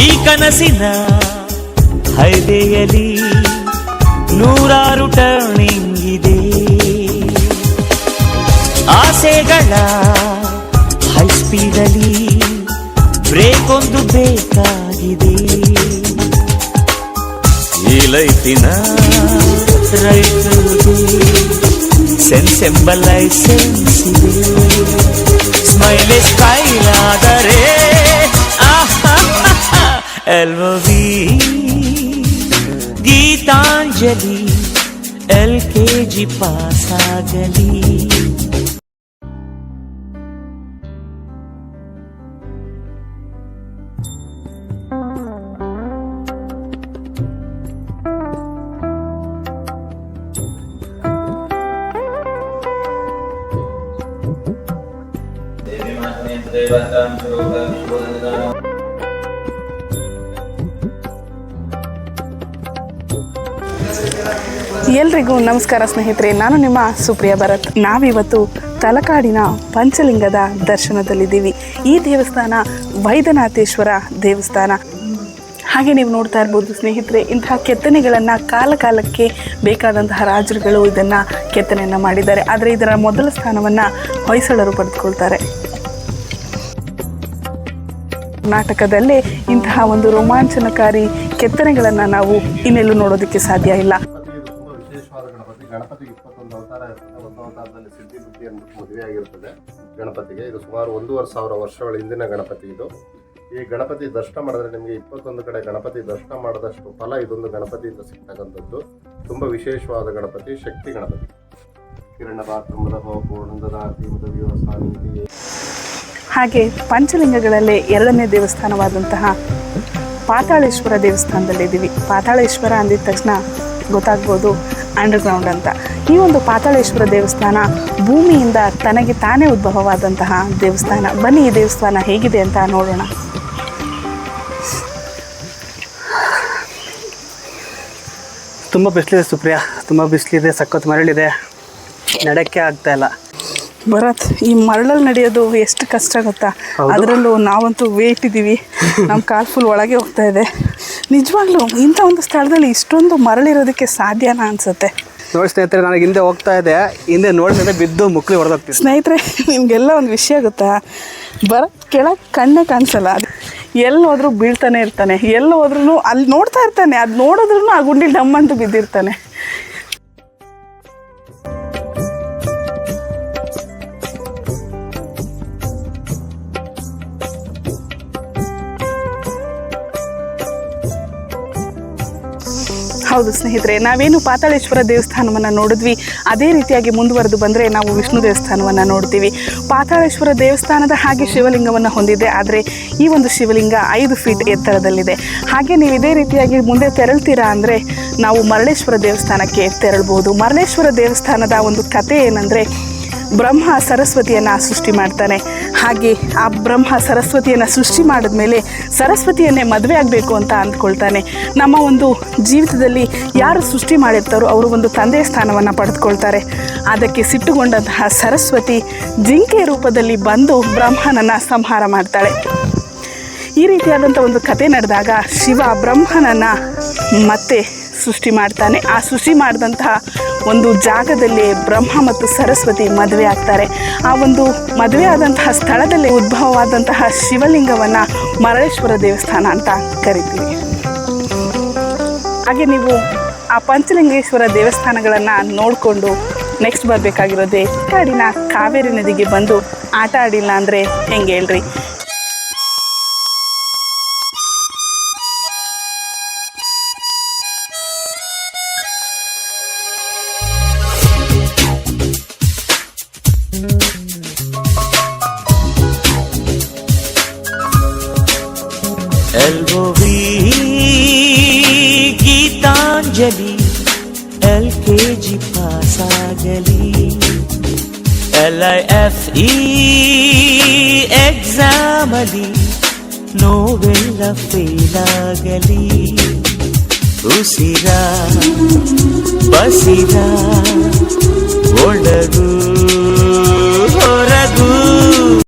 ಈ ಕನಸಿನ ಹೈದೆಯಲ್ಲಿ ನೂರಾರು ಟರ್ನಿಂಗ್ ಆಸೆಗಳ ಹೈ ಸ್ಪೀಡಲ್ಲಿ ಬ್ರೇಕ್ ಒಂದು ಬೇಕಾಗಿದೆ. ಈ ಲೈಫಿನ ರೈತರಿಗೆ ಸೆನ್ಸ್ ಲೈಸೆನ್ಸ್ ಇದೆ. ಸ್ಮೈಲ್ ಸ್ಟೈಲ್ ಜಿ ಪಾಸ್ ಆಗಲಿ ಎಲ್ರಿಗೂ ನಮಸ್ಕಾರ ಸ್ನೇಹಿತರೆ. ನಾನು ನಿಮ್ಮ ಸುಪ್ರಿಯಾ ಭರತ್. ನಾವಿವತ್ತು ತಲಕಾಡಿನ ಪಂಚಲಿಂಗದ ದರ್ಶನದಲ್ಲಿದ್ದೀವಿ. ಈ ದೇವಸ್ಥಾನ ವೈದ್ಯನಾಥೇಶ್ವರ ದೇವಸ್ಥಾನ. ಹಾಗೆ ನೀವು ನೋಡ್ತಾ ಇರ್ಬೋದು ಸ್ನೇಹಿತರೆ, ಇಂತಹ ಕೆತ್ತನೆಗಳನ್ನು ಕಾಲ ಕಾಲಕ್ಕೆ ಬೇಕಾದಂತಹ ರಾಜರುಗಳು ಇದನ್ನು ಕೆತ್ತನೆಯನ್ನು ಮಾಡಿದ್ದಾರೆ. ಆದರೆ ಇದರ ಮೊದಲ ಸ್ಥಾನವನ್ನು ಹೊಯ್ಸಳರು ಪಡೆದುಕೊಳ್ತಾರೆ. ಕರ್ನಾಟಕದಲ್ಲೇ ಇಂತಹ ಒಂದು ರೋಮಾಂಚನಕಾರಿ ಕೆತ್ತನೆಗಳನ್ನು ನಾವು ಇನ್ನೆಲ್ಲೂ ನೋಡೋದಕ್ಕೆ ಸಾಧ್ಯ ಇಲ್ಲ. ಗಣಪತಿ. ಇಪ್ಪತ್ತೊಂದು ಅವತಾರ ಗಣಪತಿಗೆ. ಇದು ಸುಮಾರು ಒಂದೂವರೆ ಸಾವಿರ ವರ್ಷಗಳ ಹಿಂದಿನ ಗಣಪತಿ ಇದು. ಈ ಗಣಪತಿ ದರ್ಶನ ಮಾಡಿದ್ರೆ ನಿಮಗೆ ಇಪ್ಪತ್ತೊಂದು ಕಡೆ ಗಣಪತಿ ದರ್ಶನ ಮಾಡಿದಷ್ಟು ಫಲ ಇದೊಂದು ಗಣಪತಿಯಿಂದ ಸಿಗ್ತಕ್ಕಂಥದ್ದು ತುಂಬಾ ವಿಶೇಷವಾದ ಗಣಪತಿ, ಶಕ್ತಿ ಗಣಪತಿ. ಕಿರಣ ಬಾತ್ರೂಮದ ಪೂರ್ಣದ ಹಾಗೆ ಪಂಚಲಿಂಗಗಳಲ್ಲೇ ಎರಡನೇ ದೇವಸ್ಥಾನವಾದಂತಹ ಪಾತಾಳೇಶ್ವರ ದೇವಸ್ಥಾನದಲ್ಲಿದ್ದೀವಿ ಪಾತಾಳೇಶ್ವರ ಅಂದಿದ ತಕ್ಷಣ ಗೊತ್ತಾಗ್ಬೋದು ಅಂಡರ್ಗ್ರೌಂಡ್ ಅಂತ. ಈ ಒಂದು ಪಾತಾಳೇಶ್ವರ ದೇವಸ್ಥಾನ ಭೂಮಿಯಿಂದ ತನಗೆ ತಾನೇ ಉದ್ಭವವಾದಂತಹ ದೇವಸ್ಥಾನ. ಬನ್ನಿ ಈ ದೇವಸ್ಥಾನ ಹೇಗಿದೆ ಅಂತ ನೋಡೋಣ. ತುಂಬ ಬಿಸಿಲಿದೆ ಸುಪ್ರಿಯಾ. ತುಂಬ ಬಿಸಿಲಿದೆ, ಸಖತ್ ಮರಳಿದೆ. ನಡಕ್ಕೆ ಆಗ್ತಾ ಇಲ್ಲ. ಭರತ್ ಈ ಮರಳಲ್ಲಿ ನಡೆಯೋದು ಎಷ್ಟು ಕಷ್ಟ ಗೊತ್ತಾ. ಅದರಲ್ಲೂ ನಾವಂತೂ ವೇಟ್ ಇದ್ದೀವಿ ನಮ್ಮ ಕಾಲ್ ಫುಲ್ ಒಳಗೆ ಹೋಗ್ತಾ ಇದೆ. ನಿಜವಾಗ್ಲೂ ಇಂಥ ಒಂದು ಸ್ಥಳದಲ್ಲಿ ಇಷ್ಟೊಂದು ಮರಳಿರೋದಕ್ಕೆ ಸಾಧ್ಯನಾ ಅನಿಸುತ್ತೆ? ನೋಡಿ ಸ್ನೇಹಿತರೆ ನನಗೆ ಹಿಂದೆ ಹೋಗ್ತಾ ಇದೆ ಹಿಂದೆ ನೋಡಿದ್ರೆ ಬಿದ್ದು ಮುಕ್ಳಿ ಹೊಡೆದೋಗ್ತೀವಿ ಸ್ನೇಹಿತರೆ ನಿಮಗೆಲ್ಲ ಒಂದು ವಿಷಯ ಗೊತ್ತಾ? ಬರ ಕೆಳಗೆ ಕಣ್ಣೆ ಕಾಣಿಸಲ್ಲ. ಅದು ಎಲ್ಲಿ ಹೋದರೂ ಬೀಳ್ತಾನೆ ಇರ್ತಾನೆ. ಎಲ್ಲಿ ಹೋದ್ರೂ ಅಲ್ಲಿ ನೋಡ್ತಾ ಇರ್ತಾನೆ. ಅದು ನೋಡಿದ್ರೂ ಆ ಗುಂಡಿ ಡಮ್ಮಂತೂ ಬಿದ್ದಿರ್ತಾನೆ. ಹೌದು ಸ್ನೇಹಿತರೆ, ನಾವೇನು ಪಾತಾಳೇಶ್ವರ ದೇವಸ್ಥಾನವನ್ನು ನೋಡಿದ್ವಿ. ಅದೇ ರೀತಿಯಾಗಿ ಮುಂದುವರೆದು ಬಂದರೆ ನಾವು ವಿಷ್ಣು ದೇವಸ್ಥಾನವನ್ನು ನೋಡ್ತೀವಿ. ಪಾತಾಳೇಶ್ವರ ದೇವಸ್ಥಾನದ ಹಾಗೆ ಶಿವಲಿಂಗವನ್ನು ಹೊಂದಿದೆ, ಆದರೆ ಈ ಒಂದು ಶಿವಲಿಂಗ ಐದು ಫೀಟ್ ಎತ್ತರದಲ್ಲಿದೆ. ಹಾಗೆ ನೀವು ಇದೇ ರೀತಿಯಾಗಿ ಮುಂದೆ ತೆರಳ್ತೀರಾ ಅಂದರೆ ನಾವು ಮರಳೇಶ್ವರ ದೇವಸ್ಥಾನಕ್ಕೆ ತೆರಳ್ಬೋದು. ಮರಳೇಶ್ವರ ದೇವಸ್ಥಾನದ ಒಂದು ಕತೆ ಏನಂದರೆ ಬ್ರಹ್ಮ ಸರಸ್ವತಿಯನ್ನು ಸೃಷ್ಟಿ ಮಾಡ್ತಾನೆ. ಹಾಗೆ ಆ ಬ್ರಹ್ಮ ಸರಸ್ವತಿಯನ್ನು ಸೃಷ್ಟಿ ಮಾಡಿದ್ಮೇಲೆ ಸರಸ್ವತಿಯನ್ನೇ ಮದುವೆ ಆಗಬೇಕು ಅಂತ ಅಂದ್ಕೊಳ್ತಾನೆ. ನಮ್ಮ ಒಂದು ಜೀವಿತದಲ್ಲಿ ಯಾರು ಸೃಷ್ಟಿ ಮಾಡಿರ್ತಾರೋ ಅವರು ಒಂದು ತಂದೆಯ ಸ್ಥಾನವನ್ನು ಪಡೆದುಕೊಳ್ತಾರೆ. ಅದಕ್ಕೆ ಸಿಟ್ಟುಗೊಂಡಂತಹ ಸರಸ್ವತಿ ಜಿಂಕೆ ರೂಪದಲ್ಲಿ ಬಂದು ಬ್ರಹ್ಮನನ್ನು ಸಂಹಾರ ಮಾಡ್ತಾಳೆ. ಈ ರೀತಿಯಾದಂಥ ಒಂದು ಕತೆ ನಡೆದಾಗ ಶಿವ ಬ್ರಹ್ಮನನ್ನು ಮತ್ತೆ ಸೃಷ್ಟಿ ಮಾಡ್ತಾನೆ. ಆ ಸೃಷ್ಟಿ ಮಾಡಿದಂತಹ ಒಂದು ಜಾಗದಲ್ಲಿ ಬ್ರಹ್ಮ ಮತ್ತು ಸರಸ್ವತಿ ಮದುವೆ ಆಗ್ತಾರೆ. ಆ ಒಂದು ಮದುವೆ ಆದಂತಹ ಸ್ಥಳದಲ್ಲಿ ಉದ್ಭವವಾದಂತಹ ಶಿವಲಿಂಗವನ್ನು ಮರಳೇಶ್ವರ ದೇವಸ್ಥಾನ ಅಂತ ಕರಿತೀವಿ. ಹಾಗೆ ನೀವು ಆ ಪಂಚಲಿಂಗೇಶ್ವರ ದೇವಸ್ಥಾನಗಳನ್ನು ನೋಡಿಕೊಂಡು ನೆಕ್ಸ್ಟ್ ಬರಬೇಕಾಗಿರೋದೇ ಕಾಡಿನ ಕಾವೇರಿ ನದಿಗೆ ಬಂದು ಆಟ ಆಡಿಲ್ಲ ಅಂದರೆ ಹೆಂಗೆ ಹೇಳ್ರಿ? L V Geetanjali L K G pass ಆಗಲಿ L I F E exam ಅಲ್ಲಿ ನೋವೆಲ್ಲ ಫೇಲ್ ಆಗಲಿ ಉಸಿರ ಬಸಿರ ಒಳಗು ಹೊರಗು